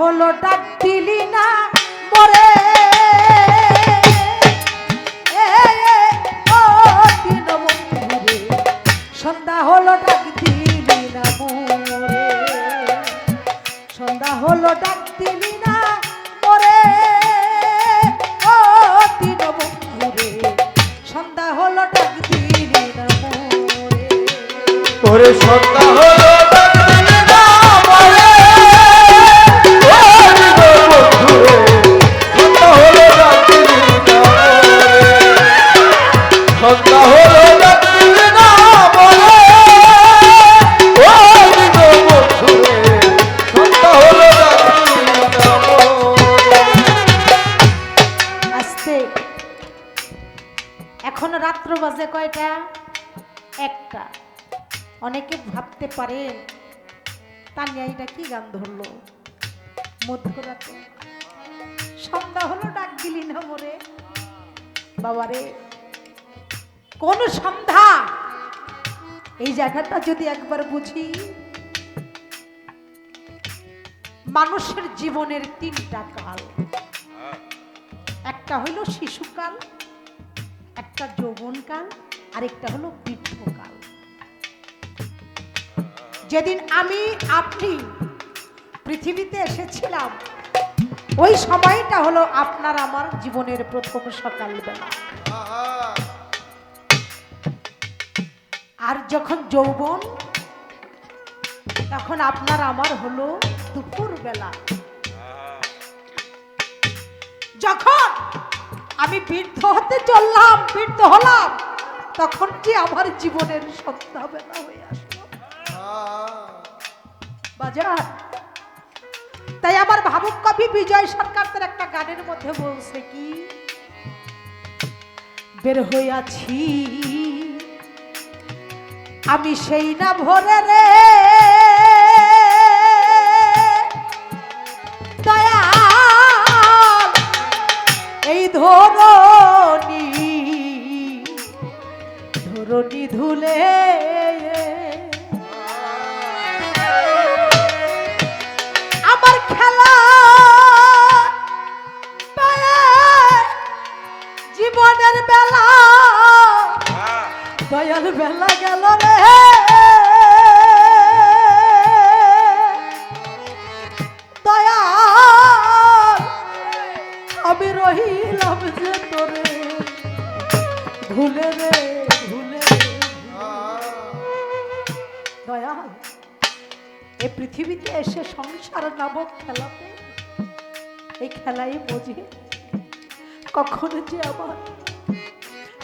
হলো ডাক দিলি না মরে। সন্ধ্যা হলো ডাক দিলি না মরে। সন্ধ্যা হলো ডাক দিলি না মরে। ও, দীনবন্ধুরে, সন্ধ্যা হলো ডাক দিলি না মরে। সন্ধ্যা হলো ভাবতে পারেন তানিয়া এটা কি গান ধরলো? মধ্যরাতে সন্ধ্যা হলো, ডাক দিলি না মোরে। বাবারে, কোন সন্ধ্যা? এই জায়গাটা যদি একবার বুঝি, মানুষের জীবনের তিনটা কাল। একটা হলো শিশুকাল, একটা যৌবনকাল, আরেকটা হলো বৃদ্ধকাল। যেদিন আমি, আপনি পৃথিবীতে এসেছিলাম, ওই সময়টা হলো আপনার আমার জীবনের প্রথম সকালবেলা। আর যখন যৌবন, তখন আপনার আমার হলো দুপুর বেলা যখন আমি বৃদ্ধ হতে চললাম, বৃদ্ধ হলাম, তখন যে আমার জীবনের সন্ধ্যাবেলা হয়ে আসলো? বাজার। তাই আমার ভাবুক কবি বিজয় সরকার তার একটা গানের মধ্যে বলছে কি? বের হইয়াছি। আমি সেই না ভরে রে। দয়াল, এই ধরনি ধরনি ধুলে জীবনের বেলা দয়াল বেলা গেল রে। দয়াল, আমি রহিলাম যে তোরে। ভুলে রে, ভুলে দয়াল পৃথিবীতে এসে সংসার নামক খেলাতে, এই খেলাই বোঝে কখন যে আমার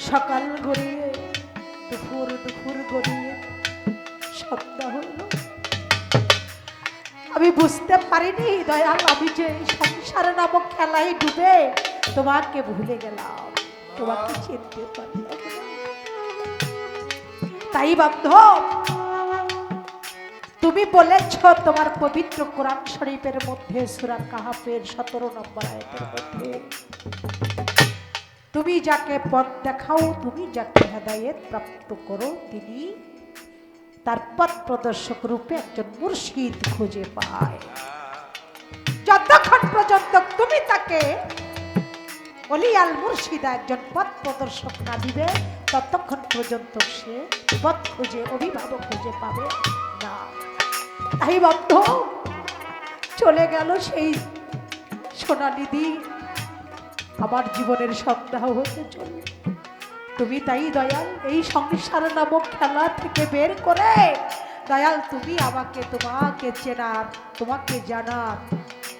সকাল গড়িয়ে, দুপুর দুপুর গড়িয়ে সন্ধ্যা হলো। আমি বুঝতে পারিনি, দয়াল, আমি যে সংসার নামক খেলায় ডুবে, তোমাকে ভুলে গেলাম, তোমাকে চিনতে পারলাম তাই বান্ধব তুমি বলেছ, তোমার পবিত্র কোরআন শরীফের মধ্যে সুরা কাহাফের সতেরো নম্বর আয়াতের মধ্যে। তুমি যাকে পথ দেখাও, তুমি যাকে হেদায়েত প্রাপ্ত করো, তিনি তার পথ প্রদর্শক রূপে একজন মুর্শিদ খুঁজে পায়। যতক্ষণ পর্যন্ত তুমি তাকে অলিয়াল মুর্শিদা একজন পথ প্রদর্শক না দিবে, ততক্ষণ পর্যন্ত সে পথ খুঁজে, অভিভাবক খুঁজে পাবে। তাই বন্ধ চলে গেল সেই সোনালি দিন আমার জীবনের সন্দেহ হতে চলল। তুমি তাই দয়াল, এই সংসার নামক খেলা থেকে বের করে, দয়াল, তুমি আমাকে, তোমাকে চেনার, তোমাকে জানার,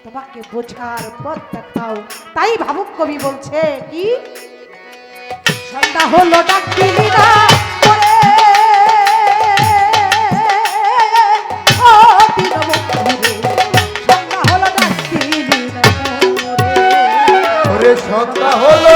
তোমাকে বোঝার পথ দেখাও। তাই ভাবুক কবি বলছে, কি? সন্ধ্যা হলো ডাক সন্ধ্যা হলো